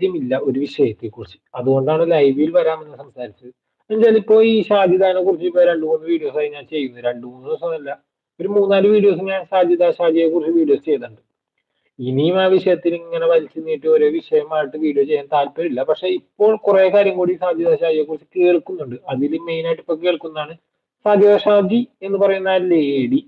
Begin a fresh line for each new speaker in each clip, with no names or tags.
താല്പര്യമില്ല ഒരു വിഷയത്തെ കുറിച്ച് അതുകൊണ്ടാണ് ലൈവിൽ വരാമെന്ന് സംസാരിച്ചത്. എന്നുവെച്ചാൽ ഇപ്പോ ഈ ഷാജിദാനെ കുറിച്ച് ഇപ്പൊ രണ്ട് മൂന്ന് വീഡിയോസ് ആയി ഞാൻ ചെയ്യുന്നു രണ്ട് മൂന്ന് ദിവസമല്ല ഒരു മൂന്നാൽ വീഡിയോസ് ഞാൻ ഷാജിദ ഷാജിയെ കുറിച്ച് വീഡിയോസ് ചെയ്തിട്ടുണ്ട്. ഇനിയും ആ വിഷയത്തിൽ ഇങ്ങനെ വലിച്ചു നീട്ടി ഓരോ വിഷയമായിട്ട് വീഡിയോ ചെയ്യാൻ താല്പര്യമില്ല. പക്ഷെ ഇപ്പോൾ കുറെ കാര്യം കൂടി സാജിദ ഷാജിയെ കുറിച്ച് കേൾക്കുന്നുണ്ട്. അതിൽ മെയിൻ ആയിട്ട് ഇപ്പൊ കേൾക്കുന്നതാണ് സാജിദ ഷാജി എന്ന് പറയുന്ന ലേഡി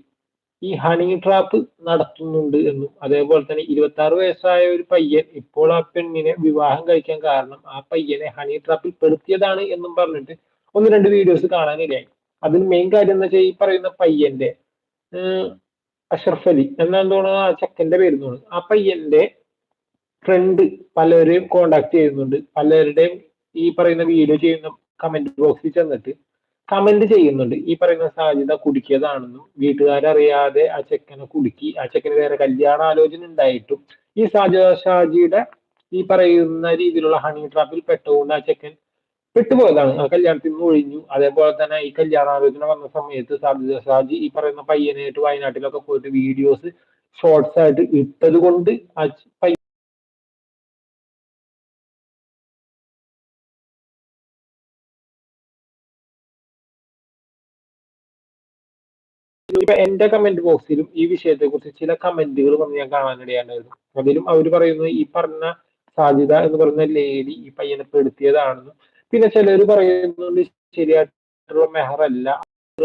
ഈ ഹണി ട്രാപ്പ് നടത്തുന്നുണ്ട് എന്നും. അതേപോലെ തന്നെ ഇരുപത്തി ആറ് വയസ്സായ ഒരു പയ്യൻ ഇപ്പോൾ ആ പെണ്ണിനെ വിവാഹം കഴിക്കാൻ കാരണം ആ പയ്യനെ ഹണി ട്രാപ്പിൽ പെടുത്തിയതാണ് എന്നും പറഞ്ഞിട്ട് ഒന്ന് രണ്ട് വീഡിയോസ് കാണാനിടയായി അതിൽ മെയിൻ കാര്യം എന്ന് വെച്ചാൽ ഈ പറയുന്ന പയ്യന്റെ അഷറഫ് അലി എന്നാണ് തോന്നുന്നത് ആ ചെക്കന്റെ പേര് തോന്നുന്നു. ആ പയ്യന്റെ ഫ്രണ്ട് പലരെയും കോണ്ടാക്ട് ചെയ്യുന്നുണ്ട്. പലരുടെയും ഈ പറയുന്ന വീഡിയോ ചെയ്യുന്ന കമന്റ് ബോക്സിൽ ചെന്നിട്ട് കമന്റ് ചെയ്യുന്നുണ്ട്. ഈ പറയുന്ന സാധ്യത കുടുക്കിയതാണെന്നും വീട്ടുകാരറിയാതെ ആ ചെക്കനെ കുടുക്കി ആ ചെക്കന് വേറെ കല്യാണ ആലോചന ഉണ്ടായിട്ടും ഈ സാജ ഷാജിയുടെ ഈ പറയുന്ന രീതിയിലുള്ള ഹണി ട്രാപ്പിൽ പെട്ടുകൊണ്ട് ആ ചെക്കൻ പെട്ടുപോയതാണ്. ആ കല്യാണത്തിൽ നിന്ന് ഒഴിഞ്ഞു. അതേപോലെ തന്നെ ഈ കല്യാണാലോചന വന്ന സമയത്ത് സാധ്യത ഷാജി ഈ പറയുന്ന പയ്യനായിട്ട് വയനാട്ടിലൊക്കെ പോയിട്ട് വീഡിയോസ് ഷോർട്സ് ആയിട്ട് ഇട്ടത് കൊണ്ട് ആ ഇപ്പൊ എന്റെ കമന്റ് ബോക്സിലും ഈ വിഷയത്തെ കുറിച്ച് ചില കമന്റുകൾ വന്ന് ഞാൻ കാണാനിടയാണ്ടായിരുന്നു അതിലും അവർ പറയുന്നത് ഈ പറഞ്ഞ സാധ്യത എന്ന് പറയുന്ന ലേഡി ഈ പയ്യനെ പെടുത്തിയതാണെന്നും. പിന്നെ ചിലർ പറയുന്നുണ്ട് ശരിയായിട്ടുള്ള മെഹറല്ല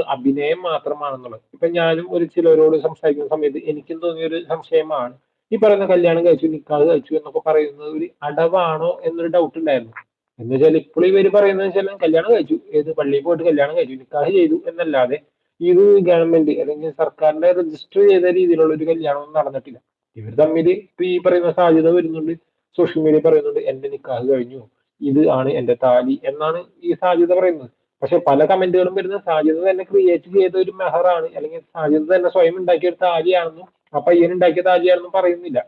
അഭിനയം മാത്രമാണെന്നുള്ളത്. ഇപ്പൊ ഞാനും ഒരു ചിലരോട് സംസാരിക്കുന്ന സമയത്ത് എനിക്കും തോന്നിയ ഒരു സംശയമാണ്. ഈ പറയുന്ന കല്യാണം കഴിച്ചു നിക്കാതെ കഴിച്ചു എന്നൊക്കെ പറയുന്നത് ഒരു അടവാണോ എന്നൊരു ഡൗട്ട് ഉണ്ടായിരുന്നു. എന്ന് വെച്ചാൽ ഇപ്പോൾ ഇവർ പറയുന്നത് കല്യാണം കഴിച്ചു ഏത് പള്ളിയിൽ പോയിട്ട് കല്യാണം കഴിച്ചു നിക്കാഹ് ചെയ്തു എന്നല്ലാതെ ഇത് ഗവൺമെന്റ് അല്ലെങ്കിൽ സർക്കാരിന്റെ രജിസ്റ്റർ ചെയ്ത രീതിയിലുള്ള ഒരു കല്യാണം നടന്നിട്ടില്ല. ഇവർ തമ്മിൽ ഇപ്പൊ ഈ പറയുന്ന സാധ്യത വരുന്നുണ്ട്. സോഷ്യൽ മീഡിയ പറയുന്നുണ്ട് എന്റെ നിക്കാഹ് കഴിഞ്ഞു. ഇത് ആണ് എന്റെ താലി എന്നാണ് ഈ സാധ്യത പറയുന്നത്. പക്ഷെ പല കമന്റുകളും വരുന്ന സാധ്യത തന്നെ ക്രിയേറ്റ് ചെയ്ത ഒരു മെഹറാണ് അല്ലെങ്കിൽ സാധ്യത തന്നെ സ്വയം ഉണ്ടാക്കിയ ഒരു താലിയാണെന്നും ആ പയ്യൻ ഉണ്ടാക്കിയ താലിയാണെന്നും പറയുന്നില്ല.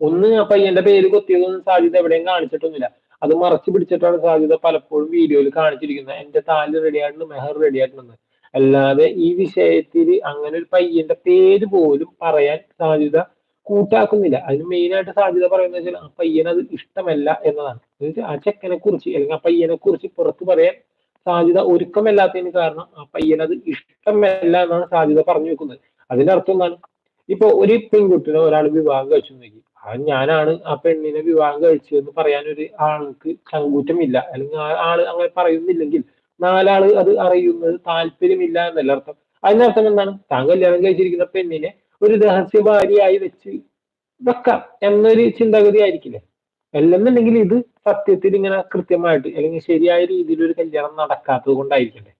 ഒന്ന് ആ പയ്യന്റെ പേര് കൊത്തിയതൊന്നും സാധ്യത എവിടെയും കാണിച്ചിട്ടൊന്നുമില്ല. അത് മറച്ചു പിടിച്ചിട്ടാണ് സാധ്യത പലപ്പോഴും വീഡിയോയിൽ കാണിച്ചിരിക്കുന്നത്. എന്റെ താലി റെഡി ആയിട്ടുണ്ട് മെഹർ റെഡിയായിട്ടുണ്ട് അല്ലാതെ ഈ വിഷയത്തിൽ അങ്ങനെ ഒരു പയ്യന്റെ പേര് പോലും പറയാൻ സാധ്യത കൂട്ടാക്കുന്നില്ല. അതിന് മെയിൻ ആയിട്ട് സാധ്യത പറയുന്നത് വെച്ചാൽ ആ പയ്യന് അത് ഇഷ്ടമല്ല എന്നതാണ്. എന്നുവെച്ചാൽ ആ ചെക്കനെ കുറിച്ച് അല്ലെങ്കിൽ ആ പയ്യനെ കുറിച്ച് പുറത്ത് പറയാൻ സാധ്യത ഒരുക്കമല്ലാത്തതിന് കാരണം ആ പയ്യനത് ഇഷ്ടമല്ല എന്നാണ് സാധ്യത പറഞ്ഞു വെക്കുന്നത്. അതിന്റെ അർത്ഥം എന്താണ്? ഇപ്പൊ ഒരു പെൺകുട്ടിനെ ഒരാൾ വിവാഹം കഴിച്ചു അത് ഞാനാണ് ആ പെണ്ണിനെ വിവാഹം കഴിച്ചതെന്ന് പറയാൻ ഒരു ആൾക്ക് ചങ്കൂറ്റമില്ല. അല്ലെങ്കിൽ ആ ആൾ അങ്ങനെ പറയുന്നില്ലെങ്കിൽ നാലാൾ അത് അറിയുന്നത് താല്പര്യമില്ല എന്നല്ല അർത്ഥം. അതിനർത്ഥം എന്താണ്? താങ്കൾ കല്യാണം കഴിച്ചിരിക്കുന്ന പെണ്ണിനെ ഒരു രഹസ്യ ഭാര്യയായി വെച്ച് വെക്കാം എന്നൊരു ചിന്താഗതി ആയിരിക്കില്ലേ? അല്ലെന്നുണ്ടെങ്കിൽ ഇത് സത്യത്തിൽ ഇങ്ങനെ കൃത്യമായിട്ട് അല്ലെങ്കിൽ ശരിയായ രീതിയിൽ ഒരു കല്യാണം നടക്കാത്തത് കൊണ്ടായിരിക്കണ്ടേ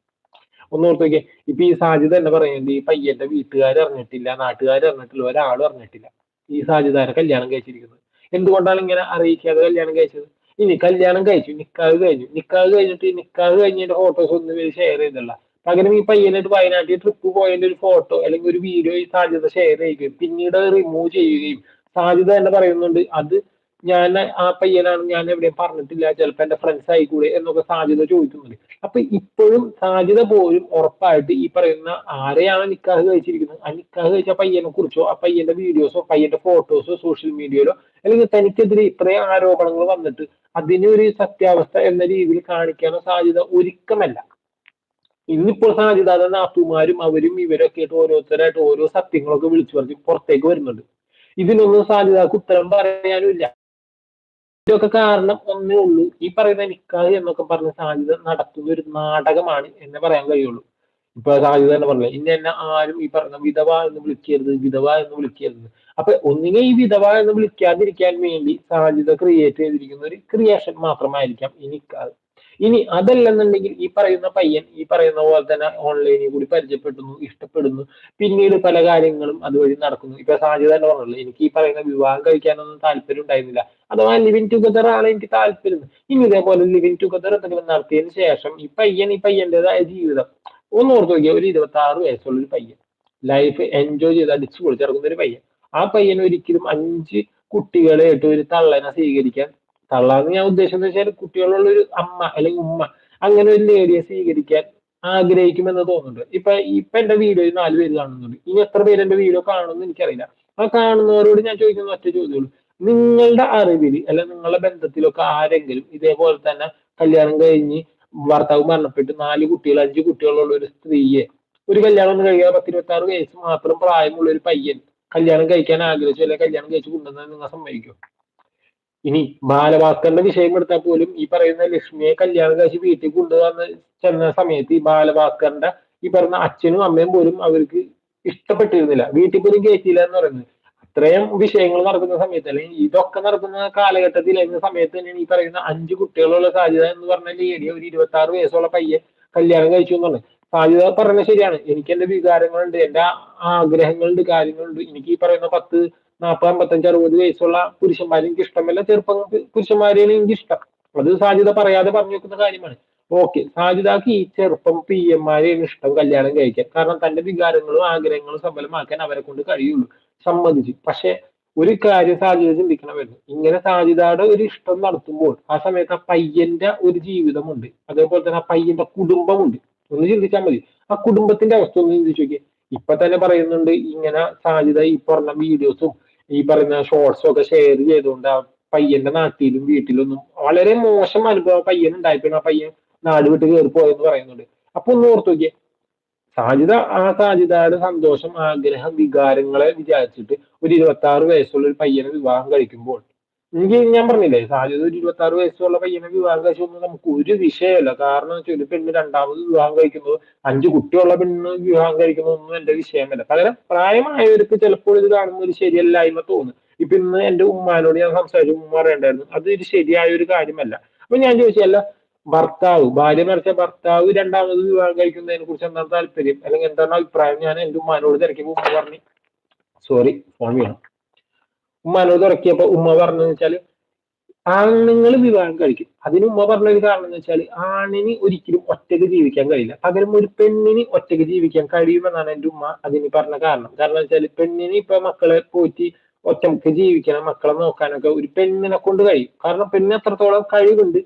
ഒന്ന് ഓർത്ത് ഇപ്പൊ ഈ സാധ്യത തന്നെ പറയുന്നത് ഈ പയ്യന്റെ വീട്ടുകാർ അറിഞ്ഞിട്ടില്ല നാട്ടുകാർ അറിഞ്ഞിട്ടില്ല ഒരാളും അറിഞ്ഞിട്ടില്ല ഈ സാധ്യത കല്യാണം കഴിച്ചിരിക്കുന്നത്? എന്തുകൊണ്ടാണ് ഇങ്ങനെ അറിയിക്കാതെ കല്യാണം കഴിച്ചത്? ഇനി കല്യാണം കഴിച്ചു നിക്കാഹ് കഴിഞ്ഞു. നിക്കാഹ് കഴിഞ്ഞിട്ട് നിക്കാഹ് കഴിഞ്ഞിട്ട് ഫോട്ടോസ് ഒന്നും ഇവർ ഷെയർ ചെയ്തില്ല പകരം ഈ പയ്യനായിട്ട് വയനാട്ടിൽ ട്രിപ്പ് പോയതിന്റെ ഒരു ഫോട്ടോ അല്ലെങ്കിൽ ഒരു വീഡിയോ ഈ സാധ്യത ഷെയർ ചെയ്യുകയും പിന്നീട് റിമൂവ് ചെയ്യുകയും സാധ്യത തന്നെ പറയുന്നുണ്ട്. അത് ഞാൻ ആ പയ്യനാണ് ഞാൻ എവിടെയും പറഞ്ഞിട്ടില്ല. ചിലപ്പോൾ എന്റെ ഫ്രണ്ട്സ് ആയിക്കൂടെ എന്നൊക്കെ സാധ്യത ചോദിക്കുന്നുണ്ട്. അപ്പൊ ഇപ്പോഴും സാധ്യത പോലും ഉറപ്പായിട്ട് ഈ പറയുന്ന ആരെയാണ് നിക്കാഹ് കഴിച്ചിരിക്കുന്നത്? ആ നിക്കാഹ് കഴിച്ച പയ്യനെ കുറിച്ചോ ആ പയ്യന്റെ വീഡിയോസോ പയ്യന്റെ ഫോട്ടോസോ സോഷ്യൽ മീഡിയയിലോ അല്ലെങ്കിൽ തനിക്കെതിരെ ഇത്രയും ആരോപണങ്ങൾ വന്നിട്ട് അതിനൊരു സത്യാവസ്ഥ എന്ന രീതിയിൽ കാണിക്കാനോ സാധ്യത ഒരിക്കമല്ല. ഇന്നിപ്പോൾ സാധ്യത നാത്തുമാരും അവരും ഇവരൊക്കെ ആയിട്ട് ഓരോരുത്തരായിട്ട് ഓരോ സത്യങ്ങളൊക്കെ വിളിച്ചു പറഞ്ഞ് പുറത്തേക്ക് വരുന്നുണ്ട്. ഇതിനൊന്നും സാധ്യതക്ക് ഉത്തരം പറയാനും ഇല്ല. ഇതൊക്കെ കാരണം ഒന്നേ ഉള്ളൂ. ഈ പറയുന്ന നിക്കാഹ് എന്നൊക്കെ പറഞ്ഞ സാധ്യത നടത്തുന്ന ഒരു നാടകമാണ് എന്നെ പറയാൻ കഴിയുള്ളൂ. ഇപ്പൊ സാധ്യത തന്നെ പറഞ്ഞില്ല ഇന്ന് എന്നെ ആരും ഈ പറഞ്ഞ വിധവ എന്ന് വിളിക്കരുത് വിധവ എന്ന് വിളിക്കരുത്. അപ്പൊ ഒന്നിനെ ഈ വിധവ എന്ന് വിളിക്കാതിരിക്കാൻ വേണ്ടി സാധ്യത ക്രിയേറ്റ് ചെയ്തിരിക്കുന്ന ഒരു ക്രിയേഷൻ മാത്രമായിരിക്കാം ഇനി ഇനി അതല്ലെന്നുണ്ടെങ്കിൽ ഈ പറയുന്ന പയ്യൻ ഈ പറയുന്ന പോലെ തന്നെ ഓൺലൈനിൽ കൂടി പരിചയപ്പെടുന്നു ഇഷ്ടപ്പെടുന്നു. പിന്നീട് പല കാര്യങ്ങളും അതുവഴി നടക്കുന്നു. ഇപ്പൊ സാധ്യത തന്നെ പറഞ്ഞല്ലോ. എനിക്ക് ഈ പറയുന്ന വിവാഹം കഴിക്കാനൊന്നും താല്പര്യം ഉണ്ടായിരുന്നില്ല. അഥവാ ലിവിങ് ടുഗദർ ആണ് എനിക്ക് താല്പര്യം. ഇനി ഇതേപോലെ ലിവിങ് ടുഗദർ എന്തെങ്കിലും നടത്തിയതിനു ശേഷം ഈ പയ്യൻ ഈ പയ്യന്റേതായ ജീവിതം. ഒന്ന് ഓർത്ത് നോക്കിയാൽ ഒരു ഇരുപത്തി ആറ് വയസ്സുള്ള ഒരു പയ്യൻ. ലൈഫ് എൻജോയ് ചെയ്ത് അടിച്ചു പൊളിച്ചിറങ്ങുന്ന ഒരു പയ്യൻ. ആ പയ്യൻ ഒരിക്കലും അഞ്ച് കുട്ടികളെ ആയിട്ട് ഒരു തള്ളനെ സ്വീകരിക്കാൻ തള്ളാന്ന് ഞാൻ ഉദ്ദേശിച്ചത് വെച്ചാൽ കുട്ടികളുള്ള ഒരു അമ്മ അല്ലെങ്കിൽ ഉമ്മ അങ്ങനെ ഒരു ലേഡിയെ സ്വീകരിക്കാൻ ആഗ്രഹിക്കുമെന്ന് തോന്നുന്നുണ്ട്. ഇപ്പൊ ഇപ്പൊ എന്റെ വീഡിയോയിൽ നാല് പേര് കാണുന്നുണ്ട്. ഇനി എത്ര പേര് എന്റെ വീഡിയോ കാണുമെന്ന് എനിക്കറിയില്ല. ആ കാണുന്നവരോട് ഞാൻ ചോദിക്കുന്ന ഒറ്റ ചോദ്യമുള്ളൂ നിങ്ങളുടെ അറിവിൽ അല്ല നിങ്ങളുടെ ബന്ധത്തിലൊക്കെ ആരെങ്കിലും ഇതേപോലെ തന്നെ കല്യാണം കഴിഞ്ഞ് ഭർത്താവ് മരണപ്പെട്ട് നാല് കുട്ടികൾ അഞ്ച് കുട്ടികളുള്ള ഒരു സ്ത്രീയെ ഒരു കല്യാണം കഴിയാതെ പത്തിരുപത്തി ആറ് വയസ്സ് മാത്രം പ്രായമുള്ള ഒരു പയ്യൻ കല്യാണം കഴിക്കാൻ ആഗ്രഹിച്ചു അല്ലെങ്കിൽ കല്യാണം കഴിച്ചു കൊണ്ടുവന്നാൽ നിങ്ങൾ സമ്മതിക്കും. ഇനി ബാലഭാസ്കറിന്റെ വിഷയം എടുത്താൽ പോലും ഈ പറയുന്ന ലക്ഷ്മിയെ കല്യാണം കഴിച്ച് വീട്ടിൽ കൊണ്ടുവന്ന് ചെന്ന സമയത്ത് ഈ ബാലഭാസ്കറിന്റെ ഈ പറയുന്ന അച്ഛനും അമ്മയും പോലും അവർക്ക് ഇഷ്ടപ്പെട്ടിരുന്നില്ല. വീട്ടിൽ പോലും കയറ്റിയില്ല എന്ന് പറയുന്നത്. അത്രയും വിഷയങ്ങൾ നടക്കുന്ന സമയത്ത് അല്ലെങ്കിൽ ഇതൊക്കെ നടക്കുന്ന കാലഘട്ടത്തിൽ എന്ന സമയത്ത് തന്നെയാണ് ഈ പറയുന്ന അഞ്ച് കുട്ടികളുള്ള സാധ്യത എന്ന് പറഞ്ഞ ലേഡി ഒരു ഇരുപത്തി ആറ് വയസ്സുള്ള പയ്യെ കല്യാണം കഴിച്ചു എന്നുള്ളത് സാധ്യത പറഞ്ഞത് ശരിയാണ്. എനിക്ക് എന്റെ വികാരങ്ങളുണ്ട് എന്റെ ആഗ്രഹങ്ങളുണ്ട് കാര്യങ്ങളുണ്ട്. എനിക്ക് ഈ പറയുന്ന പത്ത് നാൽപ്പത് അമ്പത്തഞ്ച് അറുപത് വയസ്സുള്ള പുരുഷന്മാരെ എനിക്ക് ഇഷ്ടമല്ല. ചെറുപ്പം പുരുഷന്മാരെയാണ് എനിക്ക് ഇഷ്ടം. അത് സാധ്യത പറയാതെ പറഞ്ഞു വെക്കുന്ന കാര്യമാണ്. ഓക്കെ സാധ്യതക്ക് ഈ ചെറുപ്പം പി എംമാരെയാണ് ഇഷ്ടം കല്യാണം കഴിക്കാൻ. കാരണം തന്റെ വികാരങ്ങളും ആഗ്രഹങ്ങളും സഫലമാക്കാൻ അവരെ കൊണ്ട് കഴിയുള്ളൂ സമ്മതിച്ചു. പക്ഷെ ഒരു കാര്യം സാധ്യത ചിന്തിക്കണമായിരുന്നു. ഇങ്ങനെ സാധ്യതയുടെ ഒരു ഇഷ്ടം നടത്തുമ്പോൾ ആ സമയത്ത് ആ പയ്യന്റെ ഒരു ജീവിതമുണ്ട്. അതേപോലെ തന്നെ ആ പയ്യന്റെ കുടുംബമുണ്ട്. ഒന്ന് ചിന്തിച്ചാൽ മതി. ആ കുടുംബത്തിന്റെ അവസ്ഥ ഒന്ന് ചിന്തിച്ചു നോക്കിയേ. ഇപ്പൊ തന്നെ പറയുന്നുണ്ട് ഇങ്ങനെ സാധ്യത ഈ പറഞ്ഞ വീഡിയോസും ഈ പറയുന്ന ഷോർട്സും ഒക്കെ ഷെയർ ചെയ്തുകൊണ്ട് ആ പയ്യന്റെ നാട്ടിലും വീട്ടിലൊന്നും വളരെ മോശം അനുഭവം പയ്യൻ ഉണ്ടായിപ്പോയി ആ പയ്യൻ നാട് വിട്ട് കയറി പോയെന്ന് പറയുന്നുണ്ട്. അപ്പൊ ഒന്ന് ഓർത്തു നോക്കിയേ. സാധ്യത ആ സാധ്യതയുടെ സന്തോഷം ആഗ്രഹം വികാരങ്ങളെ വിചാരിച്ചിട്ട് ഒരു ഇരുപത്തി ആറ് വയസ്സുള്ള ഒരു പയ്യനെ വിവാഹം കഴിക്കുമ്പോൾ എനിക്ക് ഞാൻ പറഞ്ഞില്ലേ സാധ്യത ഒരു ഇരുപത്തി ആറ് വയസ്സുള്ള പയ്യനെ വിവാഹം കഴിച്ചൊന്നും നമുക്ക് ഒരു വിഷയമല്ല. കാരണം വെച്ചാൽ ഒരു പെണ്ണ് രണ്ടാമത് വിവാഹം കഴിക്കുന്നത് അഞ്ച് കുട്ടിയുള്ള പെണ്ണ് വിവാഹം കഴിക്കുന്നതൊന്നും എന്റെ വിഷയമല്ല. പകരം പ്രായമായവർക്ക് ചിലപ്പോൾ ഇത് കാണുന്ന ഒരു ശരിയല്ലായ്മ തോന്നുന്നു ഇപ്പൊ ഇന്ന് എന്റെ ഉമ്മാനോട് ഞാൻ സംസാരിച്ചു ഉമ്മ പറയണ്ടായിരുന്നു അത് ഒരു ശരിയായ ഒരു കാര്യമല്ല. അപ്പൊ ഞാൻ ചോദിച്ചല്ല ഭർത്താവ് ഭാര്യ മരിച്ച ഭർത്താവ് രണ്ടാമത് വിവാഹം കഴിക്കുന്നതിനെ കുറിച്ച് എന്താണ് താല്പര്യം? അല്ലെങ്കിൽ എന്താണ് അഭിപ്രായം? ഞാൻ എന്റെ ഉമ്മാനോട് തിരക്കി ഉമ്മ പറഞ്ഞു സോറി ഫോൺ വീണം. ഉമ്മാനോട് ഇറക്കിയപ്പോ ഉമ്മ പറഞ്ഞതെന്ന് വെച്ചാൽ ആണുങ്ങൾ വിവാഹം കഴിക്കും. അതിന് ഉമ്മ പറഞ്ഞ ഒരു കാരണം എന്ന് വെച്ചാൽ ആണിന് ഒരിക്കലും ഒറ്റയ്ക്ക് ജീവിക്കാൻ കഴിയില്ല. പകരം ഒരു പെണ്ണിന് ഒറ്റയ്ക്ക് ജീവിക്കാൻ കഴിയുമെന്നാണ് എന്റെ ഉമ്മ അതിന് പറഞ്ഞ കാരണം. കാരണം വെച്ചാൽ പെണ്ണിന് ഇപ്പൊ മക്കളെ പോറ്റി ഒറ്റയ്ക്ക് ജീവിക്കണം മക്കളെ നോക്കാനൊക്കെ ഒരു പെണ്ണിനെ കൊണ്ട് കഴിയും. കാരണം പെണ്ണിന് അത്രത്തോളം കഴിവുണ്ട്.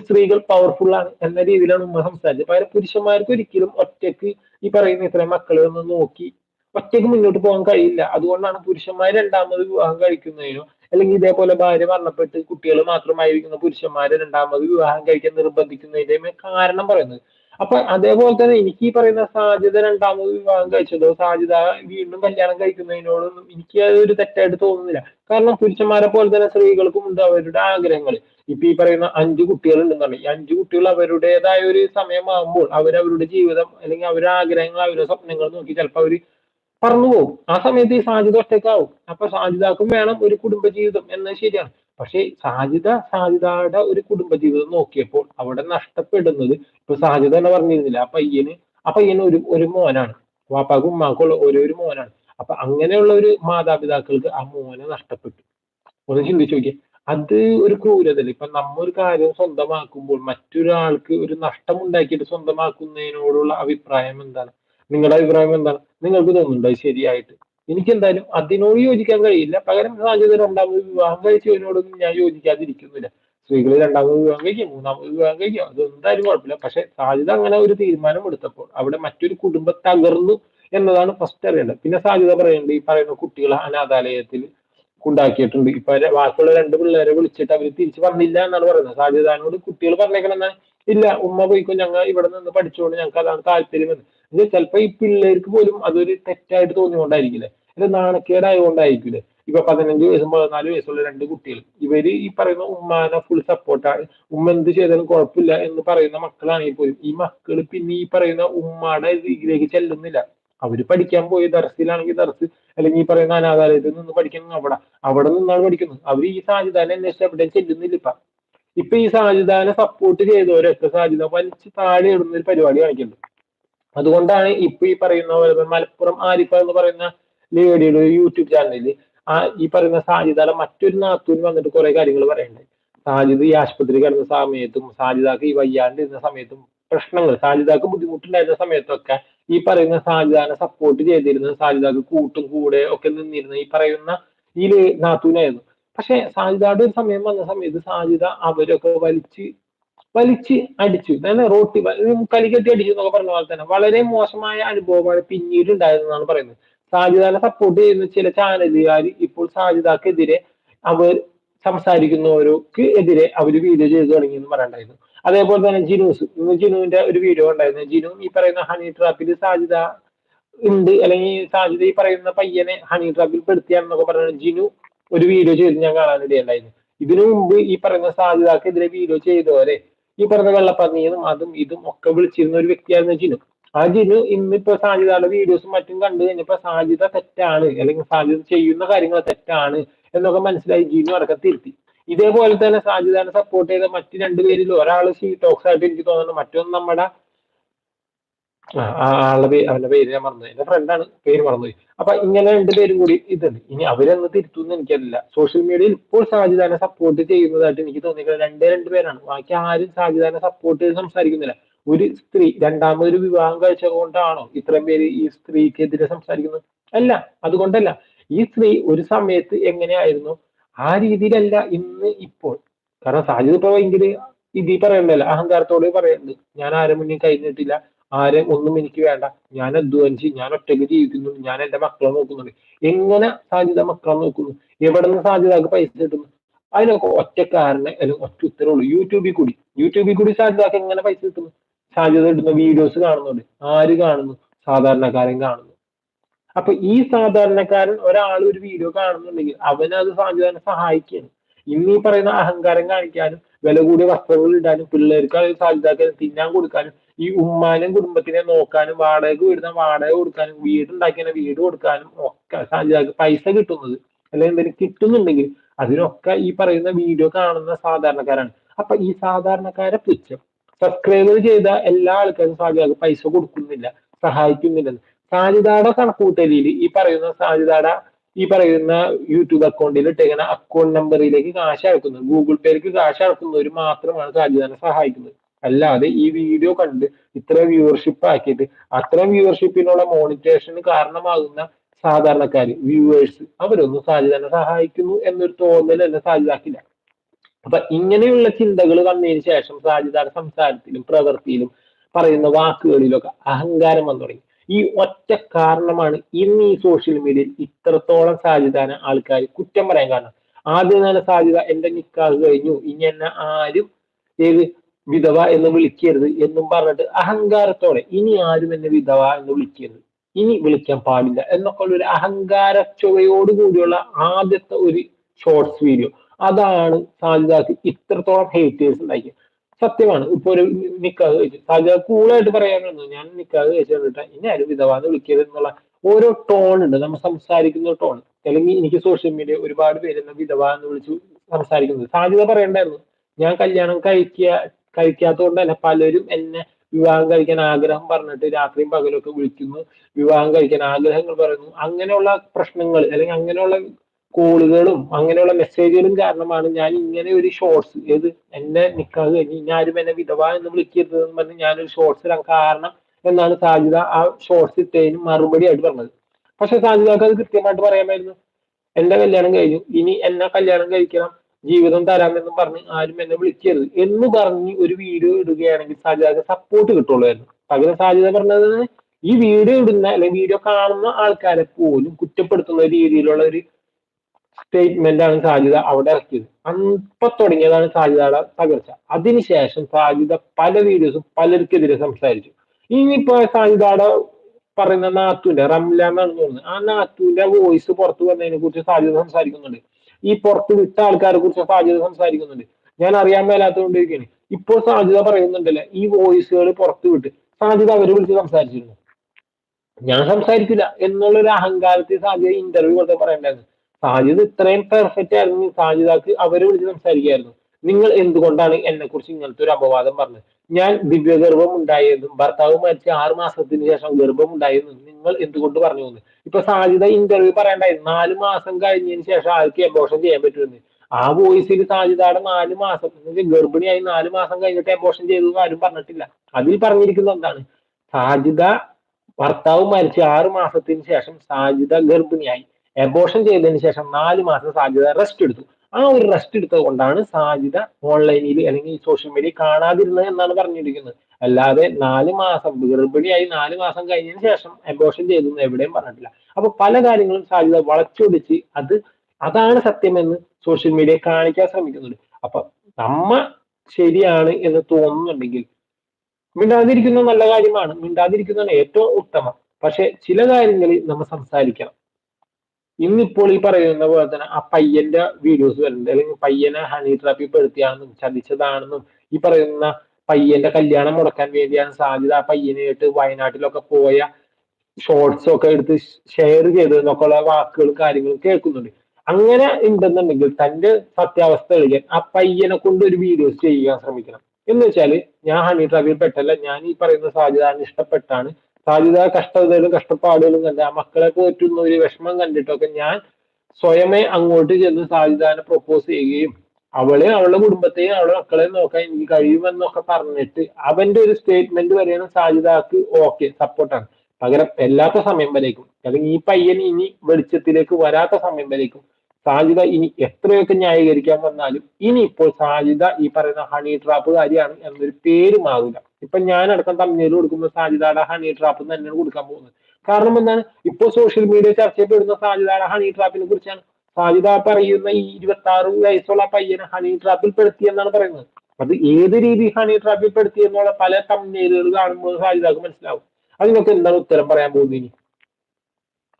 സ്ത്രീകൾ പവർഫുൾ ആണ് എന്ന രീതിയിലാണ് ഉമ്മ സംസാരിച്ചത്. പകരം പുരുഷന്മാർക്ക് ഒരിക്കലും ഒറ്റയ്ക്ക് ഈ പറയുന്ന ഇത്രയും മക്കളെ ഒന്ന് നോക്കി ഒറ്റയ്ക്ക് മുന്നോട്ട് പോകാൻ കഴിയില്ല. അതുകൊണ്ടാണ് പുരുഷന്മാർ രണ്ടാമത് വിവാഹം കഴിക്കുന്നതിനോ അല്ലെങ്കിൽ ഇതേപോലെ ഭാര്യ മരണപ്പെട്ട് കുട്ടികൾ മാത്രമായിരിക്കുന്ന പുരുഷന്മാരെ രണ്ടാമത് വിവാഹം കഴിക്കാൻ നിർബന്ധിക്കുന്നതിന്റെ കാരണം പറയുന്നത്. അപ്പൊ അതേപോലെ തന്നെ എനിക്ക് ഈ പറയുന്ന സാധ്യത രണ്ടാമത് വിവാഹം കഴിച്ചതോ സാധ്യത വീണ്ടും കല്യാണം കഴിക്കുന്നതിനോടൊന്നും എനിക്ക് അതൊരു തെറ്റായിട്ട് തോന്നുന്നില്ല. കാരണം പുരുഷന്മാരെ പോലെ തന്നെ സ്ത്രീകൾക്കും ഉണ്ട് അവരുടെ ആഗ്രഹങ്ങൾ. ഇപ്പൊ ഈ പറയുന്ന അഞ്ച് കുട്ടികൾ ഉണ്ടെന്നാണ് ഈ അഞ്ച് കുട്ടികൾ അവരുടേതായ ഒരു സമയമാകുമ്പോൾ അവരവരുടെ ജീവിതം അല്ലെങ്കിൽ അവരുടെ ആഗ്രഹങ്ങൾ അവരുടെ സ്വപ്നങ്ങൾ നോക്കി ചിലപ്പോൾ അവർ പറന്നു പോകും ആ സമയത്ത് ഈ സാധ്യത ഒറ്റക്കാവും അപ്പൊ സാധ്യതക്കും വേണം ഒരു കുടുംബജീവിതം എന്നത് ശരിയാണ്. പക്ഷേ സാധ്യത സാധ്യതയുടെ ഒരു കുടുംബജീവിതം നോക്കിയപ്പോൾ അവിടെ നഷ്ടപ്പെടുന്നത് ഇപ്പൊ സാധ്യത തന്നെ പറഞ്ഞിരുന്നില്ല. ആ പയ്യന് ആ പയ്യന് ഒരു ഒരു മോനാണ്. വാപ്പാക്കും ഉമ്മാക്കുള്ള ഒരു ഒരു മോനാണ്. അപ്പൊ അങ്ങനെയുള്ള ഒരു മാതാപിതാക്കൾക്ക് ആ മോനെ നഷ്ടപ്പെട്ടു. ഒന്ന് ചിന്തിച്ചു നോക്കിയേ. അത് ഒരു ക്രൂരതല്ല ഇപ്പൊ നമ്മ ഒരു കാര്യം സ്വന്തമാക്കുമ്പോൾ മറ്റൊരാൾക്ക് ഒരു നഷ്ടം ഉണ്ടാക്കിയിട്ട് സ്വന്തമാക്കുന്നതിനോടുള്ള അഭിപ്രായം എന്താണ്? നിങ്ങളുടെ അഭിപ്രായം എന്താണ്? നിങ്ങൾക്ക് തോന്നുന്നുണ്ടോ ശരിയായിട്ട്? എനിക്ക് എന്തായാലും അതിനോട് യോജിക്കാൻ കഴിയില്ല. പകരം സാധ്യത രണ്ടാമത് വിവാഹം കഴിച്ചതിനോടൊന്നും ഞാൻ യോജിക്കാതിരിക്കുന്നില്ല. സ്ത്രീകൾ രണ്ടാമത് വിവാഹം കഴിക്കും മൂന്നാമത് വിവാഹം കഴിക്കും. അത് എന്തായാലും കുഴപ്പമില്ല. പക്ഷെ സാധ്യത അങ്ങനെ ഒരു തീരുമാനം എടുത്തപ്പോൾ അവിടെ മറ്റൊരു കുടുംബ തകർന്നു എന്നതാണ് ഫസ്റ്റ് അറിയേണ്ടത്. പിന്നെ സാധ്യത പറയുന്നത് ഈ പറയുന്ന കുട്ടികളെ അനാഥാലയത്തിൽ ഉണ്ടാക്കിയിട്ടുണ്ട് ഇപ്പൊ ബാക്കിയുള്ള രണ്ട് പിള്ളേരെ വിളിച്ചിട്ട് അവർ തിരിച്ചു പറഞ്ഞില്ല എന്നാണ് പറയുന്നത്. സാധ്യതയോട് കുട്ടികൾ പറഞ്ഞേക്കണം എന്നാ ഇല്ല ഉമ്മ പോയിക്കോ ഞങ്ങൾ ഇവിടെ നിന്ന് പഠിച്ചുകൊണ്ട് ഞങ്ങൾക്ക് അതാണ് താല്പര്യം എന്ന്. ചിലപ്പോ ഈ പിള്ളേർക്ക് പോലും അതൊരു തെറ്റായിട്ട് തോന്നിക്കൊണ്ടായിരിക്കില്ലേ? ഇത് നാണക്കേടായതുകൊണ്ടായിരിക്കില്ലേ ഇപ്പൊ പതിനഞ്ച് വയസ്സും പതിനാല് വയസ്സുള്ള രണ്ട് കുട്ടികൾ. ഇവർ ഈ പറയുന്ന ഉമ്മാനെ ഫുൾ സപ്പോർട്ടാണ് ഉമ്മ എന്ത് ചെയ്താലും കുഴപ്പമില്ല എന്ന് പറയുന്ന മക്കളാണെങ്കിൽ പോലും ഈ മക്കൾ പിന്നെ ഈ പറയുന്ന ഉമ്മയുടെ ഇതിലേക്ക് ചെല്ലുന്നില്ല. അവർ പഠിക്കാൻ പോയി ദർസിലാണെങ്കിൽ ദർസ് അല്ലെങ്കിൽ ഈ പറയുന്ന അനാഥാലയത്തിൽ നിന്ന് പഠിക്കുന്നത് അവിടെ അവിടെ നിന്നാണ് പഠിക്കുന്നത്. അവർ ഈ സാധ്യത അന്വേഷിച്ച് എവിടെയും ചെല്ലുന്നില്ല ഇപ്പൊ. ഇപ്പൊ ഈ സാജിദാനെ സപ്പോർട്ട് ചെയ്തവരൊക്കെ സാധ്യത വലിച്ച് താഴെ ഇടുന്ന ഒരു പരിപാടി കാണിക്കുന്നുണ്ട്. അതുകൊണ്ടാണ് ഇപ്പൊ ഈ പറയുന്ന പോലെ മലപ്പുറം ആരിഫ എന്ന് പറയുന്ന ലേഡിയുടെ യൂട്യൂബ് ചാനലിൽ ആ ഈ പറയുന്ന സാജിദാല മറ്റൊരു നാത്തൂന് വന്നിട്ട് കുറെ കാര്യങ്ങൾ പറയുന്നുണ്ട് സാജിദ് ഈ ആശുപത്രി കിടന്ന സമയത്തും സാജിദാക്ക് ഈ വയ്യാണ്ടിരുന്ന സമയത്തും പ്രശ്നങ്ങൾ സാജിദാക്ക് ബുദ്ധിമുട്ടുണ്ടായിരുന്ന സമയത്തൊക്കെ ഈ പറയുന്ന സാജിദാനെ സപ്പോർട്ട് ചെയ്തിരുന്ന സാജിദാക്ക് കൂട്ടും കൂടെ ഒക്കെ നിന്നിരുന്ന ഈ പറയുന്ന ഈ നാത്തൂനായിരുന്നു. പക്ഷെ സാജിദയുടെ ഒരു സമയം വന്ന സമയത്ത് സാജിദ അവരൊക്കെ വലിച്ച് വലിച്ച് അടിച്ചു. തന്നെ റോട്ടി കലികെട്ടി അടിച്ചു എന്നൊക്കെ പറഞ്ഞ പോലെ തന്നെ. വളരെ മോശമായ അനുഭവമാണ് പിന്നീട് ഉണ്ടായതെന്നാണ് പറയുന്നത്. സാജിദാനെ സപ്പോർട്ട് ചെയ്യുന്ന ചില ചാനലുകാർ ഇപ്പോൾ സാജിദക്കെതിരെ അവർ സംസാരിക്കുന്നവർക്ക് എതിരെ അവർ വീഡിയോ ചെയ്തു തുടങ്ങി എന്ന് പറയണ്ടായിരുന്നു അതേപോലെ തന്നെ ജിനൂസ്. ജിനുവിന്റെ ഒരു വീഡിയോ ഉണ്ടായിരുന്നു. ജിനു ഈ പറയുന്ന ഹണി ട്രാപ്പിൽ സാജിദ ഉണ്ട്. അല്ലെങ്കിൽ സാജിദ ഈ പറയുന്ന പയ്യനെ ഹണി ട്രാപ്പിൽ പെടുത്തിയാണെന്നൊക്കെ പറഞ്ഞു ജിനു ഒരു വീഡിയോ ചെയ്ത് ഞാൻ കാണാനിടയുണ്ടായിരുന്നു ഇതിനു മുമ്പ് ഈ പറയുന്ന സാധ്യതക്കെതിരെ വീഡിയോ ചെയ്തവരെ ഈ പറഞ്ഞ വെള്ളപ്പന്നിയും അതും ഇതും ഒക്കെ വിളിച്ചിരുന്ന ഒരു വ്യക്തിയായിരുന്നു ജിനു. ആ ജിനു ഇന്നിപ്പോ സാധ്യതയുടെ വീഡിയോസും മറ്റും കണ്ടു കഴിഞ്ഞപ്പോ സാധ്യത തെറ്റാണ് അല്ലെങ്കിൽ സാധ്യത ചെയ്യുന്ന കാര്യങ്ങൾ തെറ്റാണ് എന്നൊക്കെ മനസ്സിലായി ജിനു അടക്കം തിരുത്തി. ഇതേപോലെ തന്നെ സാധ്യതനെ സപ്പോർട്ട് ചെയ്ത മറ്റു രണ്ടുപേരിൽ ഒരാൾ ഷീ ടോക്സ് ആയിട്ട് എനിക്ക് തോന്നുന്നു മറ്റൊന്ന് നമ്മുടെ പേര് അവന്റെ പേര് ഞാൻ മറന്നു എന്റെ ഫ്രണ്ടാണ് പേര് മറന്നുപോയി. അപ്പൊ ഇങ്ങനെ രണ്ടുപേരും കൂടി ഇതുണ്ട്. ഇനി അവരെന്ന് തിരുത്തുമെന്ന് എനിക്കറിയില്ല. സോഷ്യൽ മീഡിയയിൽ ഇപ്പോൾ സാജിദാനെ സപ്പോർട്ട് ചെയ്യുന്നതായിട്ട് എനിക്ക് തോന്നിയിട്ടുള്ളത് രണ്ടേ രണ്ടു പേരാണ്. ബാക്കി ആരും സാജിദാനെ സപ്പോർട്ട് ചെയ്ത് സംസാരിക്കുന്നില്ല. ഒരു സ്ത്രീ രണ്ടാമതൊരു വിവാഹം കഴിച്ചത് കൊണ്ടാണോ ഇത്രയും പേര് ഈ സ്ത്രീക്കെതിരെ സംസാരിക്കുന്നത്? അല്ല അതുകൊണ്ടല്ല. ഈ സ്ത്രീ ഒരു സമയത്ത് എങ്ങനെയായിരുന്നു? ആ രീതിയിലല്ല ഇന്ന് ഇപ്പോൾ. കാരണം സാജിദ് ഇപ്പൊ ഭയങ്കര ഇതി പറയണ്ടല്ലോ അഹങ്കാരത്തോടെ പറയുന്നത്. ഞാൻ ആരും മുന്നിൽ കഴിഞ്ഞിട്ടില്ല ആരും ഒന്നും എനിക്ക് വേണ്ട. ഞാൻ അധ്വാനിച്ച് ഞാൻ ഒറ്റയ്ക്ക് ജീവിക്കുന്നു. ഞാൻ എന്റെ മക്കളെ നോക്കുന്നുണ്ട്. എങ്ങനെ സാധ്യത മക്കളെ നോക്കുന്നു? എവിടെ നിന്ന് സാധ്യതക്ക് പൈസ കിട്ടുന്നു? അതിനൊക്കെ ഒറ്റക്കാരനെ അല്ലെങ്കിൽ ഒറ്റ ഉത്തരവുള്ളൂ യൂട്യൂബിൽ കൂടി. യൂട്യൂബിൽ കൂടി സാധ്യതക്ക് എങ്ങനെ പൈസ കിട്ടുന്നു? സാധ്യത ഇടുന്ന വീഡിയോസ് കാണുന്നുണ്ട്. ആര് കാണുന്നു? സാധാരണക്കാരൻ കാണുന്നു. അപ്പൊ ഈ സാധാരണക്കാരൻ ഒരാൾ ഒരു വീഡിയോ കാണുന്നുണ്ടെങ്കിൽ അവനത് സാധ്യതനെ സഹായിക്കുകയാണ്. ഇന്ന് ഈ പറയുന്ന അഹങ്കാരം കാണിക്കാനും വില കൂടിയ വസ്ത്രങ്ങൾ ഇടാനും പിള്ളേർക്ക് അത് സാധ്യതക്കാനും തിന്നാൻ കൊടുക്കാനും ഈ ഉമ്മാനും കുടുംബത്തിനെ നോക്കാനും വാടക വീടുന്ന വാടക കൊടുക്കാനും വീടുണ്ടാക്കിയ വീട് കൊടുക്കാനും ഒക്കെ സാധ്യതക്ക് പൈസ കിട്ടുന്നത് അല്ലെങ്കിൽ എന്തെങ്കിലും കിട്ടുന്നുണ്ടെങ്കിൽ അതിനൊക്കെ ഈ പറയുന്ന വീഡിയോ കാണുന്ന സാധാരണക്കാരാണ്. അപ്പൊ ഈ സാധാരണക്കാരെ പുച്ഛം. സബ്സ്ക്രൈബർ ചെയ്ത എല്ലാ ആൾക്കാരും സാധ്യതക്ക് പൈസ കൊടുക്കുന്നില്ല സഹായിക്കുന്നില്ലെന്ന്. സാധ്യതയുടെ കണക്കുകൂട്ടലിൽ ഈ പറയുന്ന സാധ്യതയുടെ ഈ പറയുന്ന യൂട്യൂബ് അക്കൗണ്ടിൽ ഇട്ടേക്കുന്ന അക്കൗണ്ട് നമ്പറിലേക്ക് കാശ് അടക്കുന്നത് ഗൂഗിൾ പേയിലേക്ക് കാശ് അടക്കുന്നവർ മാത്രമാണ് സാധ്യതനെ സഹായിക്കുന്നത്. അല്ലാതെ ഈ വീഡിയോ കണ്ട് ഇത്ര വ്യൂവർഷിപ്പ് ആക്കിയിട്ട് അത്രയും വ്യൂവർഷിപ്പിനുള്ള മോണിറ്റേഷന് കാരണമാകുന്ന സാധാരണക്കാര് വ്യൂവേഴ്സ് അവരൊന്നും സാധ്യതനെ സഹായിക്കുന്നു എന്നൊരു തോന്നൽ എന്നെ സാധ്യതാക്കില്ല അപ്പൊ ഇങ്ങനെയുള്ള ചിന്തകൾ വന്നതിന് ശേഷം സാധ്യതയുടെ സംസാരത്തിലും പ്രവൃത്തിയിലും പറയുന്ന വാക്കുകളിലൊക്കെ അഹങ്കാരം വന്നു തുടങ്ങി. ഈ ഒറ്റ കാരണമാണ് ഇന്ന് ഈ സോഷ്യൽ മീഡിയയിൽ ഇത്രത്തോളം സാധ്യതാന ആൾക്കാർ കുറ്റം പറയാൻ കാരണം. ആദ്യം തന്നെ സാധ്യത എന്റെ നിക്കാഹ് കഴിഞ്ഞു. ഇനി എന്നെ ആരും ഏത് വിധവ എന്ന് വിളിക്കരുത് എന്നും പറഞ്ഞിട്ട് അഹങ്കാരത്തോടെ ഇനി ആരും എന്നെ വിധവ എന്ന് വിളിക്കരുത്. ഇനി വിളിക്കാൻ പാടില്ല എന്നൊക്കെ ഉള്ള ഒരു അഹങ്കാര ചുവയോട് കൂടിയുള്ള ആദ്യത്തെ ഒരു ഷോർട്സ് വീഡിയോ അതാണ് സാജിദാക്ക് ഇത്രത്തോളം ഹേറ്റേഴ്സ് ഉണ്ടാക്കിയത് സത്യമാണ്. ഇപ്പൊ ഒരു നിക്കാഹ് കഴിച്ചു. സാധ്യത കൂളായിട്ട് പറയാനുള്ളത് ഞാൻ നിക്കാഹ് കഴിച്ചിട്ട് ഇനി ആരും വിധവ എന്ന് വിളിക്കരുത് എന്നുള്ള ഓരോ ടോൺ ഉണ്ട്. നമ്മൾ സംസാരിക്കുന്ന ടോൺ അല്ലെങ്കിൽ എനിക്ക് സോഷ്യൽ മീഡിയ ഒരുപാട് പേര് വിധവ എന്ന് വിളിച്ചു സംസാരിക്കുന്നത്. സാധ്യത പറയണ്ടായിരുന്നു ഞാൻ കല്യാണം കഴിക്കുക കഴിക്കാത്തതുകൊണ്ട് തന്നെ പലരും എന്നെ വിവാഹം കഴിക്കാൻ ആഗ്രഹം പറഞ്ഞിട്ട് രാത്രിയും പകലൊക്കെ വിളിക്കുന്നു. വിവാഹം കഴിക്കാൻ ആഗ്രഹങ്ങൾ പറയുന്നു. അങ്ങനെയുള്ള പ്രശ്നങ്ങൾ അല്ലെങ്കിൽ അങ്ങനെയുള്ള കോളുകളും അങ്ങനെയുള്ള മെസ്സേജുകളും കാരണമാണ് ഞാൻ ഇങ്ങനെ ഒരു ഷോർട്സ് ഏത് എന്നെ നിക്കാതെ കഴിഞ്ഞ് ഇനി ആരും എന്നെ വിധവ എന്ന് വിളിക്കരുത് എന്ന് പറഞ്ഞ് ഞാനൊരു ഷോർട്സ് ഇടാൻ കാരണം എന്നാണ് സാജിദ ആ ഷോർട്സ് ഇട്ടതിന് മറുപടി ആയിട്ട് പറഞ്ഞത്. പക്ഷെ സാജിദക്ക് അത് കൃത്യമായിട്ട് പറയാമായിരുന്നു. എന്റെ കല്യാണം കഴിഞ്ഞു. ഇനി എന്നെ കല്യാണം കഴിക്കണം. ജീവിതം തരാമെന്നും പറഞ്ഞ് ആരും എന്നെ വിളിക്കരുത് എന്ന് പറഞ്ഞ് ഒരു വീഡിയോ ഇടുകയാണെങ്കിൽ സാധ്യത സപ്പോർട്ട് കിട്ടുള്ളായിരുന്നു. പകരം സാധ്യത പറഞ്ഞത് ഈ വീഡിയോ ഇടുന്ന അല്ലെങ്കിൽ വീഡിയോ കാണുന്ന ആൾക്കാരെ പോലും കുറ്റപ്പെടുത്തുന്ന രീതിയിലുള്ള ഒരു സ്റ്റേറ്റ്മെന്റ് ആണ് സാധ്യത അവിടെ ഇറക്കിയത്. അപ്പൊ തുടങ്ങിയതാണ് സാധ്യതയുടെ തകർച്ച. അതിനുശേഷം സാധ്യത പല വീഡിയോസും പലർക്കെതിരെ സംസാരിച്ചു. ഇനിയിപ്പോ സാജിതയുടെ പറയുന്ന നാത്തുവിന്റെ റംല എന്നാണ് തോന്നുന്നത്. ആ നാത്തുവിന്റെ വോയിസ് പുറത്തു വന്നതിനെ കുറിച്ച് സാധ്യത സംസാരിക്കുന്നുണ്ട്. ഈ പുറത്ത് വിട്ട ആൾക്കാരെ കുറിച്ച് സാധ്യത സംസാരിക്കുന്നുണ്ട്. ഞാൻ അറിയാൻ മേലാത്തതുകൊണ്ടിരിക്കുകയാണ് ഇപ്പോൾ സാധ്യത പറയുന്നുണ്ടല്ലേ ഈ വോയിസുകൾ പുറത്തു വിട്ട്. സാധ്യത അവരെ വിളിച്ച് സംസാരിച്ചിരുന്നു. ഞാൻ സംസാരിക്കില്ല എന്നുള്ളൊരു അഹങ്കാരത്തിൽ സാധ്യത ഇന്റർവ്യൂ കൊടുത്ത് പറയണ്ടായിരുന്നു. സാധ്യത ഇത്രയും പെർഫെക്റ്റ് ആയിരുന്നു. സാധ്യതക്ക് അവരെ വിളിച്ച് സംസാരിക്കായിരുന്നു. നിങ്ങൾ എന്തുകൊണ്ടാണ് എന്നെ കുറിച്ച് ഇങ്ങനത്തെ ഒരു അപവാദം പറഞ്ഞത്? ഞാൻ ദിവ്യഗർഭം ഉണ്ടായതും ഭർത്താവ് മരിച്ച ആറ് മാസത്തിന് ശേഷം ഗർഭം ഉണ്ടായെന്നും നിങ്ങൾ എന്തുകൊണ്ട് പറഞ്ഞു എന്ന്? ഇപ്പൊ സാധ്യത ഇന്റർവ്യൂ പറയണ്ടായി നാല് മാസം കഴിഞ്ഞതിന് ശേഷം ആൾക്ക് എബോഷൻ ചെയ്യാൻ പറ്റുമെന്ന്. ആ വോയിസിൽ സാധ്യതയുടെ നാല് മാസം ഗർഭിണിയായി നാല് മാസം കഴിഞ്ഞിട്ട് എബോഷൻ ചെയ്തു ആരും പറഞ്ഞിട്ടില്ല. അതിൽ പറഞ്ഞിരിക്കുന്നത് എന്താണ്? സാധ്യത ഭർത്താവ് മരിച്ച ആറ് മാസത്തിന് ശേഷം സാധ്യത ഗർഭിണിയായി. എബോഷൻ ചെയ്തതിന് ശേഷം നാല് മാസം സാധ്യത റെസ്റ്റ് എടുത്തു. ആ ഒരു റെസ്റ്റ് എടുത്തത് കൊണ്ടാണ് സാധ്യത ഓൺലൈനിൽ അല്ലെങ്കിൽ സോഷ്യൽ മീഡിയ കാണാതിരുന്നത് എന്നാണ് പറഞ്ഞിരിക്കുന്നത്. അല്ലാതെ നാല് മാസം ഗർഭിണിയായി നാല് മാസം കഴിഞ്ഞതിന് ശേഷം അബോഷൻ ചെയ്തു എന്ന് എവിടെയും പറഞ്ഞിട്ടില്ല. അപ്പൊ പല കാര്യങ്ങളും സാധ്യത വളച്ചൊടിച്ച് അത് അതാണ് സത്യമെന്ന് സോഷ്യൽ മീഡിയ കാണിക്കാൻ ശ്രമിക്കുന്നുണ്ട്. അപ്പൊ നമ്മ ശരിയാണ് എന്ന് തോന്നുന്നുണ്ടെങ്കിൽ മിണ്ടാതിരിക്കുന്നത് നല്ല കാര്യമാണ്. മിണ്ടാതിരിക്കുന്നതാണ് ഏറ്റവും ഉത്തമം. പക്ഷെ ചില കാര്യങ്ങളിൽ നമ്മൾ സംസാരിക്കണം. ഇന്നിപ്പോൾ ഈ പറയുന്ന പോലെ തന്നെ ആ പയ്യന്റെ വീഡിയോസ് വരുന്നുണ്ട്. അല്ലെങ്കിൽ പയ്യനെ ഹണി ട്രാപ്പിൽ പെടുത്തിയാണെന്നും ചതിച്ചതാണെന്നും ഈ പറയുന്ന പയ്യന്റെ കല്യാണം മുടക്കാൻ വേണ്ടിയാണ് സാധ്യത. ആ പയ്യനായിട്ട് വയനാട്ടിലൊക്കെ പോയ ഷോർട്സ് ഒക്കെ എടുത്ത് ഷെയർ ചെയ്തതെന്നൊക്കെ ഉള്ള വാക്കുകളും കാര്യങ്ങളും കേൾക്കുന്നുണ്ട്. അങ്ങനെ ഉണ്ടെന്നുണ്ടെങ്കിൽ തന്റെ സത്യാവസ്ഥ തെളിയിക്കാൻ ആ പയ്യനെ കൊണ്ട് ഒരു വീഡിയോസ് ചെയ്യാൻ ശ്രമിക്കണം. എന്ന് വെച്ചാൽ ഞാൻ ഹണി ട്രാപ്പിൽ പെട്ടല്ല. ഞാൻ ഈ പറയുന്ന സാധ്യത ഇഷ്ടപ്പെട്ടാണ്. സാധ്യത കഷ്ടതകളും കഷ്ടപ്പാടുകളും കണ്ട് ആ മക്കളെ പോറ്റുന്ന ഒരു വിഷമം കണ്ടിട്ടൊക്കെ ഞാൻ സ്വയമേ അങ്ങോട്ട് ചെന്ന് സാജിദാനെ പ്രൊപ്പോസ് ചെയ്യുകയും അവളെ അവളുടെ കുടുംബത്തെയും അവളുടെ മക്കളെ നോക്കാൻ എനിക്ക് കഴിയുമെന്നൊക്കെ പറഞ്ഞിട്ട് അവന്റെ ഒരു സ്റ്റേറ്റ്മെന്റ് വരെയാണ് സാജിദാക്ക് ഓക്കെ സപ്പോർട്ടാണ് പകരം എല്ലാത്ത സമയം വരേക്കും. അല്ലെങ്കിൽ ഈ പയ്യൻ ഇനി വെളിച്ചത്തിലേക്ക് വരാത്ത സമയം വരേക്കും. സാജിദ ഇനി എത്രയൊക്കെ ന്യായീകരിക്കാൻ വന്നാലും ഇനി ഇപ്പോൾ സാജിദ ഈ പറയുന്ന ഹണി ട്രാപ്പുകാരിയാണ് എന്നൊരു പേര് മാറില്ല ഇപ്പൊ ഞാൻ അടക്കം തമ്മിൽ കൊടുക്കുന്ന സാജിദയുടെ ഹണി ട്രാപ്പ് തന്നെയാണ് കൊടുക്കാൻ പോകുന്നത്. കാരണം എന്താണ്? ഇപ്പോൾ സോഷ്യൽ മീഡിയ ചർച്ച ചെയ്യപ്പെടുന്ന ഹണി ട്രാപ്പിനെ കുറിച്ചാണ്. സാജിദ പറയുന്ന ഈ ഇരുപത്തി ആറ് വയസ്സുള്ള പയ്യനെ ഹണി ട്രാപ്പിൽ പെടുത്തി എന്നാണ് പറയുന്നത്. അത് ഏത് രീതി ഹണി ട്രാപ്പിൽ പെടുത്തി എന്നുള്ള പല തമ്മിലുകൾ കാണുമ്പോൾ സാജിദക്ക് മനസ്സിലാവും. അതിനൊക്കെ എന്താണ് ഉത്തരം പറയാൻ പോകുന്നത് ഇനി?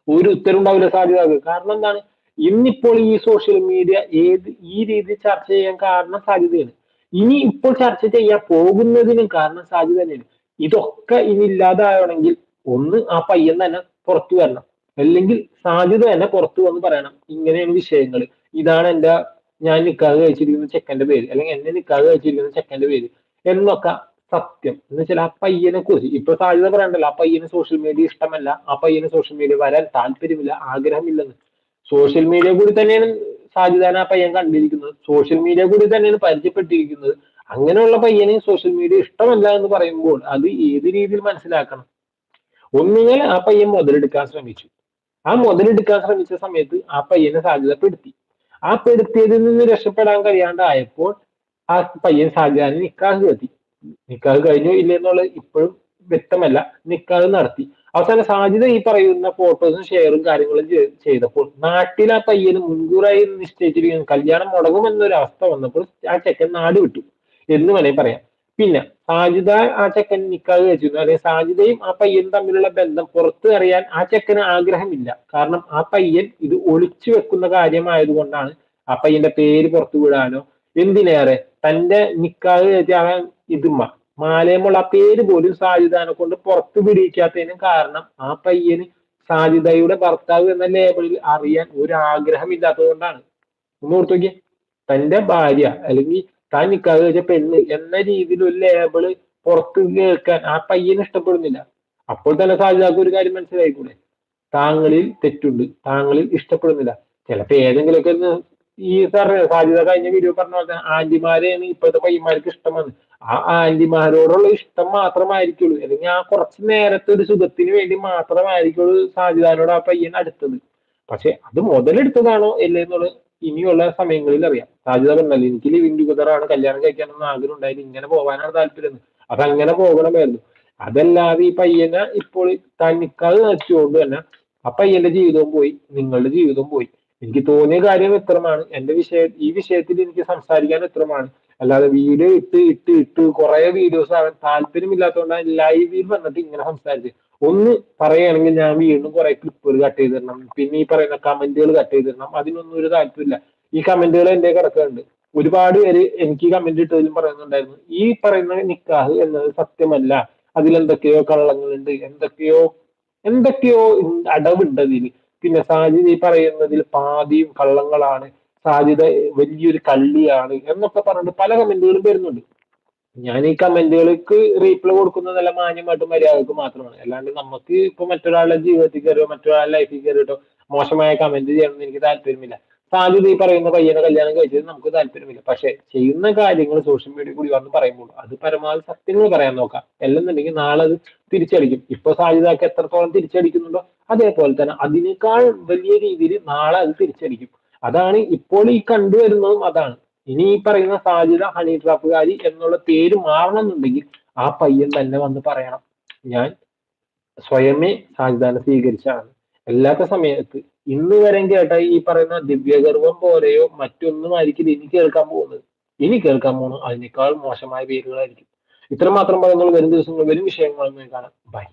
ഒരു ഉത്തരം ഉണ്ടാവില്ല സാധ്യത കാരണം എന്താണ്? ഇന്നിപ്പോൾ ഈ സോഷ്യൽ മീഡിയ ഏത് ഈ രീതിയിൽ ചർച്ച ചെയ്യാൻ കാരണം സാധ്യതയാണ്. ഇനി ഇപ്പോൾ ചർച്ച ചെയ്യാൻ പോകുന്നതിനും കാരണം സാധ്യത തന്നെയാണ് ഇതൊക്കെ ഇനി ഇല്ലാതാവണമെങ്കിൽ ഒന്ന് ആ പയ്യൻ തന്നെ പുറത്തു വരണം. അല്ലെങ്കിൽ സാധ്യത തന്നെ പുറത്തു വന്ന് പറയണം. ഇങ്ങനെയാണ് വിഷയങ്ങൾ. ഇതാണ് എന്റെ ഞാൻ നിക്കാതെ കഴിച്ചിരിക്കുന്ന ചെക്കന്റെ പേര്. അല്ലെങ്കിൽ എന്നെ നിക്കാതെ കഴിച്ചിരിക്കുന്ന ചെക്കന്റെ പേര്. എന്നൊക്കെ സത്യം. എന്ന് വെച്ചാൽ ആ പയ്യനെ കുറിച്ച് ഇപ്പൊ സാധ്യത പറയണ്ടല്ലോ. ആ പയ്യന് സോഷ്യൽ മീഡിയ ഇഷ്ടമല്ല. ആ പയ്യന് സോഷ്യൽ മീഡിയ വരാൻ താല്പര്യമില്ല ആഗ്രഹമില്ലെന്ന്. സോഷ്യൽ മീഡിയ കൂടി തന്നെയാണ് സാധ്യത ആ പയ്യൻ കണ്ടിരിക്കുന്നത്. സോഷ്യൽ മീഡിയ കൂടി തന്നെയാണ് പരിചയപ്പെട്ടിരിക്കുന്നത്. അങ്ങനെയുള്ള പയ്യനെ സോഷ്യൽ മീഡിയ ഇഷ്ടമല്ല എന്ന് പറയുമ്പോൾ അത് ഏത് രീതിയിൽ മനസ്സിലാക്കണം? ഒന്നുകിൽ ആ പയ്യൻ മുതലെടുക്കാൻ ശ്രമിച്ചു. ആ മുതലെടുക്കാൻ ശ്രമിച്ച സമയത്ത് ആ പയ്യനെ സാധ്യതപ്പെടുത്തി ആ പെടുത്തിയതിൽ നിന്ന് രക്ഷപ്പെടാൻ കഴിയാണ്ടായപ്പോൾ ആ പയ്യൻ സാധ്യത നിക്കാഹ് കത്തി. നിക്കാഹ് കഴിഞ്ഞു ഇല്ലെന്നുള്ളത് ഇപ്പോഴും വ്യക്തമല്ല. നിക്കാഹ് നടത്തി. അവസാനം സാധ്യത ഈ പറയുന്ന ഫോട്ടോസും ഷെയറും കാര്യങ്ങളും ചെയ്തപ്പോൾ നാട്ടിൽ ആ പയ്യന് മുൻകൂറായി നിശ്ചയിച്ചിരിക്കുന്ന. കല്യാണം മുടങ്ങുമെന്നൊരു അവസ്ഥ വന്നപ്പോൾ ആ ചെക്കൻ നാട് വിട്ടു. എന്ന് വേണമെങ്കിൽ പറയാം. പിന്നെ സാജിദ ആ ചെക്കൻ നിക്കാഹ് വെച്ചിരുന്നു അല്ലെങ്കിൽ സാജിദയും ആ പയ്യനും തമ്മിലുള്ള ബന്ധം പുറത്തു അറിയാൻ ആ ചെക്കന് ആഗ്രഹമില്ല. കാരണം ആ പയ്യൻ ഇത് ഒളിച്ചു വെക്കുന്ന കാര്യമായതുകൊണ്ടാണ് ആ പയ്യന്റെ പേര് പുറത്തു വിടാനോ എന്തിനേറെ തന്റെ നിക്കാഹ് കഴിച്ച ഇതുമ്മ മാലയമുള്ള പേര് പോലും സാജിദാനെ കൊണ്ട് പുറത്തു പിടിക്കാത്തതിനും കാരണം ആ പയ്യന് സാജിദയുടെ ഭർത്താവ് എന്ന ലേബലിൽ അറിയാൻ ഒരു ആഗ്രഹം ഇല്ലാത്തത് കൊണ്ടാണ് ഒന്ന് ഓർത്തു തന്റെ ഭാര്യ അല്ലെങ്കിൽ താൻ നിക്കാതെ കഴിച്ച പെണ്ണ് എന്ന രീതിയിൽ ഒരു ലേബിൾ പുറത്ത് കേൾക്കാൻ ആ പയ്യന് ഇഷ്ടപ്പെടുന്നില്ല. അപ്പോൾ തന്നെ സാജിദാക്ക് ഒരു കാര്യം മനസ്സിലായിക്കൂടെ? താങ്കളിൽ തെറ്റുണ്ട്. താങ്കളിൽ ഇഷ്ടപ്പെടുന്നില്ല. ചിലപ്പോ ഏതെങ്കിലുമൊക്കെ ഈ പറഞ്ഞ സാധ്യത കഴിഞ്ഞ വീഡിയോ പറഞ്ഞ പോലെ ആന്റിമാരെയാണ് ഇപ്പോഴത്തെ പയ്യന്മാർക്ക് ഇഷ്ടമാണ്. ആ ആന്റിമാരോടുള്ള ഇഷ്ടം മാത്രമായിരിക്കുള്ളൂ. അല്ലെങ്കിൽ ആ കുറച്ച് നേരത്തെ ഒരു സുഖത്തിന് വേണ്ടി മാത്രമായിരിക്കുള്ളൂ സാധ്യതയോട് ആ പയ്യൻ അടുത്തത്. പക്ഷെ അത് മുതലെടുത്തതാണോ എന്നുള്ളത് ഇനിയുള്ള സമയങ്ങളിൽ അറിയാം. സാധ്യത പറഞ്ഞല്ലോ എനിക്ക് ലിവിങ് ടുഗദറാണ് കല്യാണം കഴിക്കാനൊന്നും ആഗ്രഹം ഉണ്ടായാലും ഇങ്ങനെ പോകാനാണ് താല്പര്യം. അത് അങ്ങനെ പോകണമായിരുന്നു. അതല്ലാതെ ഈ പയ്യനെ ഇപ്പോൾ തനിക്കത് വെച്ചുകൊണ്ട് തന്നെ ആ പയ്യന്റെ ജീവിതവും പോയി. നിങ്ങളുടെ ജീവിതവും പോയി. എനിക്ക് തോന്നിയ കാര്യം ഇത്രമാണ് എന്റെ വിഷയ ഈ വിഷയത്തിൽ എനിക്ക് സംസാരിക്കാൻ ഇത്രമാണ് അല്ലാതെ വീഡിയോ ഇട്ട് ഇട്ട് ഇട്ട് കുറെ വീഡിയോസ് ആവാൻ താല്പര്യമില്ലാത്തതുകൊണ്ടാണ് ലൈവിൽ വന്നിട്ട് ഇങ്ങനെ സംസാരിച്ചത്. ഒന്ന് പറയുകയാണെങ്കിൽ ഞാൻ വീണ്ടും കുറെ ക്ലിപ്പുകൾ കട്ട് ചെയ്ത് തരണം പിന്നെ ഈ പറയുന്ന കമന്റുകൾ കട്ട് ചെയ്ത് തരണം അതിനൊന്നും ഒരു താല്പര്യമില്ല. ഈ കമന്റുകൾ എന്റെ കിടക്കുന്നുണ്ട്. ഒരുപാട് പേര് എനിക്ക് കമന്റ് ഇട്ടതിലും പറയുന്നുണ്ടായിരുന്നു. ഈ പറയുന്ന നിക്കാഹ് എന്നത് സത്യമല്ല. അതിലെന്തൊക്കെയോ കള്ളങ്ങളുണ്ട്. എന്തൊക്കെയോ എന്തൊക്കെയോ അടവുണ്ട് അതിൽ പിന്നെ സാജിദ് ഈ പറയുന്നതിൽ പാതിയും കള്ളങ്ങളാണ്. സാധ്യത വലിയൊരു കള്ളിയാണ് എന്നൊക്കെ പറഞ്ഞിട്ട് പല കമന്റുകളും വരുന്നുണ്ട്. ഞാൻ ഈ കമന്റുകൾക്ക് റീപ്ലൈ കൊടുക്കുന്നത് നല്ല മാന്യമായിട്ട് മര്യാദയ്ക്ക് മാത്രമാണ്. അല്ലാണ്ട് നമുക്ക് ഇപ്പൊ മറ്റൊരാളുടെ ജീവിതത്തിൽ കയറിയോ മറ്റൊരാളുടെ ലൈഫിൽ കയറിയിട്ടോ മോശമായ കമന്റ് ചെയ്യണമെന്ന് എനിക്ക് താല്പര്യമില്ല. സാധ്യത ഈ പറയുന്ന പയ്യനെ കല്യാണം കഴിച്ചത് നമുക്ക് താല്പര്യമില്ല. പക്ഷെ ചെയ്യുന്ന കാര്യങ്ങൾ സോഷ്യൽ മീഡിയ കൂടി വന്ന് പറയുമ്പോൾ അത് പരമാവധി സത്യങ്ങൾ പറയാൻ നോക്കാം. അല്ലെന്നുണ്ടെങ്കിൽ നാളെ അത് തിരിച്ചടിക്കും. ഇപ്പൊ സാധ്യതക്ക് എത്രത്തോളം തിരിച്ചടിക്കുന്നുണ്ടോ അതേപോലെ തന്നെ അതിനേക്കാൾ വലിയ രീതിയിൽ നാളെ അത് തിരിച്ചടിക്കും. അതാണ് ഇപ്പോൾ ഈ കണ്ടുവരുന്നതും അതാണ്. ഇനി ഈ പറയുന്ന സാധ്യത ഹണി ട്രാപ്പുകാരി എന്നുള്ള പേര് മാറണമെന്നുണ്ടെങ്കിൽ ആ പയ്യൻ തന്നെ വന്ന് പറയണം. ഞാൻ സ്വയമേ സാധ്യത സ്വീകരിച്ചാണ്. അല്ലാത്ത സമയത്ത് ഇന്ന് വരെ കേട്ട ഈ പറയുന്ന ദിവ്യഗർഭം പോലെയോ മറ്റൊന്നും ആയിരിക്കില്ല ഇനി കേൾക്കാൻ പോകുന്നത്. ഇനി കേൾക്കാൻ പോകുന്നത് അതിനേക്കാൾ മോശമായ പേരുകളായിരിക്കും. ഇത്രമാത്രം പറയുന്നത് വരും ദിവസങ്ങളിൽ വരും വിഷയങ്ങളും കാണാം. ബൈ